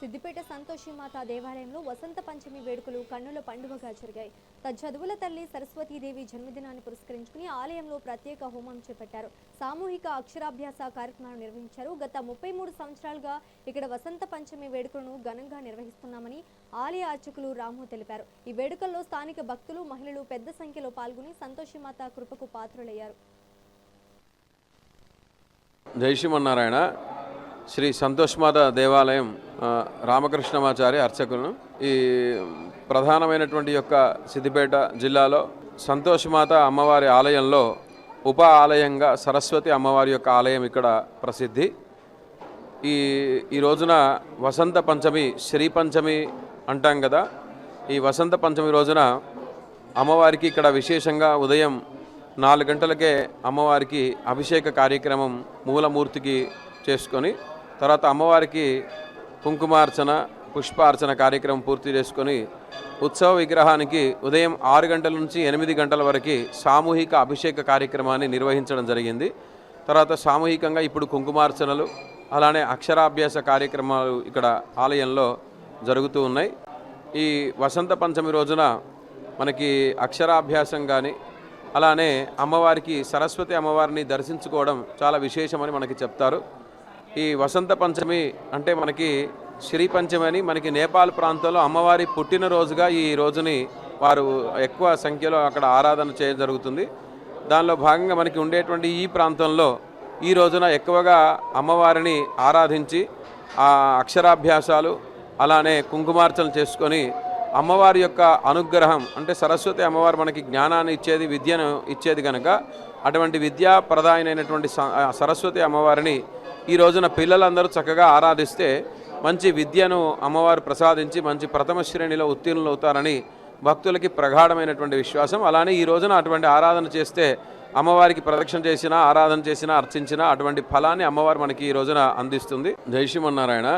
సిద్దిపేట సంతోషిమాత దేవాలయంలో వసంత పంచమి వేడుకలు కన్నుల పండుగగా జరిగాయి. చదువుల తల్లి సరస్వతీదేవి జన్మదినాన్ని పురస్కరించుకుని ఆలయంలో ప్రత్యేక హోమం చేపట్టారు. సామూహిక అక్షరాభ్యాస కార్యక్రమాలు నిర్వహించారు. గత ముప్పై మూడు సంవత్సరాలుగా ఇక్కడ వసంత పంచమి వేడుకలను ఘనంగా నిర్వహిస్తున్నామని ఆలయ అర్చకులు రాము తెలిపారు. ఈ వేడుకల్లో స్థానిక భక్తులు మహిళలు పెద్ద సంఖ్యలో పాల్గొని సంతోషిమాత కృపకు పాత్రులయ్యారు. జై శ్రీమన్నారాయణ. శ్రీ సంతోష్మాత దేవాలయం రామకృష్ణమాచారి అర్చకులను. ఈ ప్రధానమైనటువంటి యొక్క సిద్దిపేట జిల్లాలో సంతోషమాత అమ్మవారి ఆలయంలో ఉప ఆలయంగా సరస్వతి అమ్మవారి యొక్క ఆలయం ఇక్కడ ప్రసిద్ధి. ఈ ఈ రోజున వసంత పంచమి శ్రీ పంచమి అంటాం కదా. ఈ వసంత పంచమి రోజున అమ్మవారికి ఇక్కడ విశేషంగా ఉదయం నాలుగు గంటలకే అమ్మవారికి అభిషేక కార్యక్రమం మూలమూర్తికి చేసుకొని తర్వాత అమ్మవారికి కుంకుమార్చన పుష్పార్చన కార్యక్రమం పూర్తి చేసుకొని ఉత్సవ విగ్రహానికి ఉదయం ఆరు గంటల నుంచి ఎనిమిది గంటల వరకు సామూహిక అభిషేక కార్యక్రమాన్ని నిర్వహించడం జరిగింది. తర్వాత సామూహికంగా ఇప్పుడు కుంకుమార్చనలు అలానే అక్షరాభ్యాస కార్యక్రమాలు ఇక్కడ ఆలయంలో జరుగుతూ ఉన్నాయి. ఈ వసంత పంచమి రోజున మనకి అక్షరాభ్యాసం కానీ అలానే అమ్మవారికి సరస్వతి అమ్మవారిని దర్శించుకోవడం చాలా విశేషమని మనకి చెప్తారు. ఈ వసంత పంచమి అంటే మనకి శ్రీ పంచమి అని మనకి నేపాల్ ప్రాంతంలో అమ్మవారి పుట్టినరోజుగా ఈ రోజుని వారు ఎక్కువ సంఖ్యలో అక్కడ ఆరాధన చేయడం జరుగుతుంది. దానిలో భాగంగా మనకి ఉండేటువంటి ఈ ప్రాంతంలో ఈ రోజున ఎక్కువగా అమ్మవారిని ఆరాధించి ఆ అక్షరాభ్యాసాలు అలానే కుంకుమార్చన చేసుకొని అమ్మవారి యొక్క అనుగ్రహం అంటే సరస్వతి అమ్మవారు మనకి జ్ఞానాన్ని ఇచ్చేది విద్యను ఇచ్చేది కనుక అటువంటి విద్యాప్రదాయనైనటువంటి స- సరస్వతి అమ్మవారిని ఈ రోజున పిల్లలందరూ చక్కగా ఆరాధిస్తే మంచి విద్యను అమ్మవారు ప్రసాదించి మంచి ప్రథమ శ్రేణిలో ఉత్తీర్ణులు అవుతారని భక్తులకి ప్రగాఢమైనటువంటి విశ్వాసం. అలానే ఈ రోజున అటువంటి ఆరాధన చేస్తే అమ్మవారికి ప్రదక్షిణ చేసినా ఆరాధన చేసినా అర్చించినా అటువంటి ఫలాన్ని అమ్మవారు మనకి ఈ రోజున అందిస్తుంది. జై శ్రీమన్నారాయణ.